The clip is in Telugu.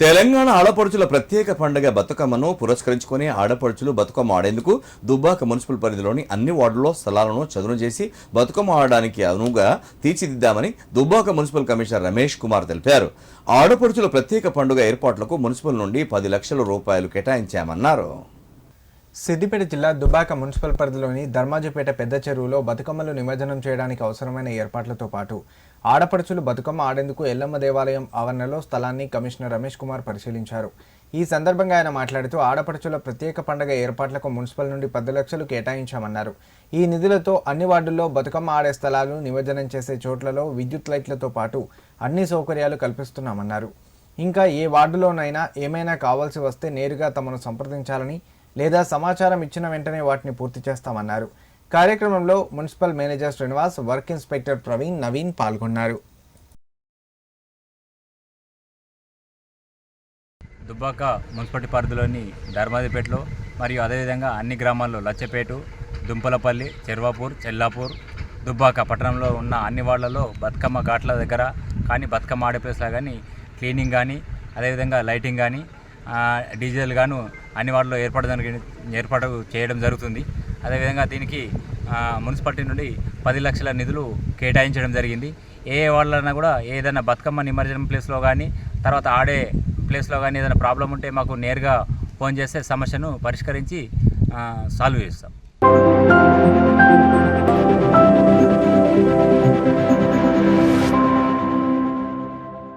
తెలంగాణ ఆడపడుచుల ప్రత్యేక పండుగ బతుకమ్మను పురస్కరించుకుని ఆడపడుచులు బతుకమ్మ ఆడేందుకు దుబ్బాక మున్సిపల్ పరిధిలోని అన్ని వార్డుల్లో స్థలాలను చదును చేసి బతుకమ్మ ఆడడానికి అనువుగా తీర్చిదిద్దామని దుబ్బాక మున్సిపల్ కమిషనర్ రమేష్ కుమార్ తెలిపారు. ఆడపడుచుల ప్రత్యేక పండుగ ఏర్పాట్లకు మున్సిపల్ నుండి పది లక్షల రూపాయలు కేటాయించామన్నారు. సిద్దిపేట జిల్లా దుబాక మున్సిపల్ పరిధిలోని ధర్మాజపేట పెద్ద చెరువులో బతుకమ్మలు నిమజ్జనం చేయడానికి అవసరమైన ఏర్పాట్లతో పాటు ఆడపడుచులు బతుకమ్మ ఆడేందుకు ఎల్లమ్మ దేవాలయం ఆవరణలో స్థలాన్ని కమిషనర్ రమేష్ కుమార్ పరిశీలించారు. ఈ సందర్భంగా ఆయన మాట్లాడుతూ ఆడపడుచుల ప్రత్యేక పండగ ఏర్పాట్లకు మున్సిపల్ నుండి పది లక్షలు కేటాయించామన్నారు. ఈ నిధులతో అన్ని వార్డుల్లో బతుకమ్మ ఆడే స్థలాలు నిమజ్జనం చేసే చోట్లలో విద్యుత్ లైట్లతో పాటు అన్ని సౌకర్యాలు కల్పిస్తున్నామన్నారు. ఇంకా ఏ వార్డులోనైనా ఏమైనా కావాల్సి వస్తే నేరుగా తమను సంప్రదించాలని లేదా సమాచారం ఇచ్చిన వెంటనే వాటిని పూర్తి చేస్తామన్నారు. కార్యక్రమంలో municipal manager Srinivas work inspector Praveen Naveen పాల్గొన్నారు. దుబ్బాక మున్సిపాలిటీ పరిధిలోని ధర్మాదిపేటలో మరియు అదేవిధంగా అన్ని గ్రామాల్లో లచ్చపేటు దుంపలపల్లి చెర్వాపూర్ చెల్లాపూర్ దుబ్బాక పట్టణంలో ఉన్న అన్ని వాళ్ళలో బతుకమ్మ ఘాట్ల దగ్గర కానీ బతుకమ్మ ఆడే ప్లేస్లో కానీ క్లీనింగ్ కానీ అదేవిధంగా లైటింగ్ కానీ డీజిల్ గాను అన్ని వాటిలో ఏర్పాటు జరిగి- ఏర్పాటు చేయడం జరుగుతుంది. అదేవిధంగా దీనికి మున్సిపాలిటీ నుండి పది లక్షల నిధులు కేటాయించడం జరిగింది. ఏ ఏ కూడా ఏదైనా బతుకమ్మ నిమజ్జనం ప్లేస్లో కానీ తర్వాత ఆడే ప్లేస్లో కానీ ఏదైనా ప్రాబ్లం ఉంటే మాకు నేరుగా ఫోన్ చేస్తే సమస్యను పరిష్కరించి సాల్వ్ చేస్తాం.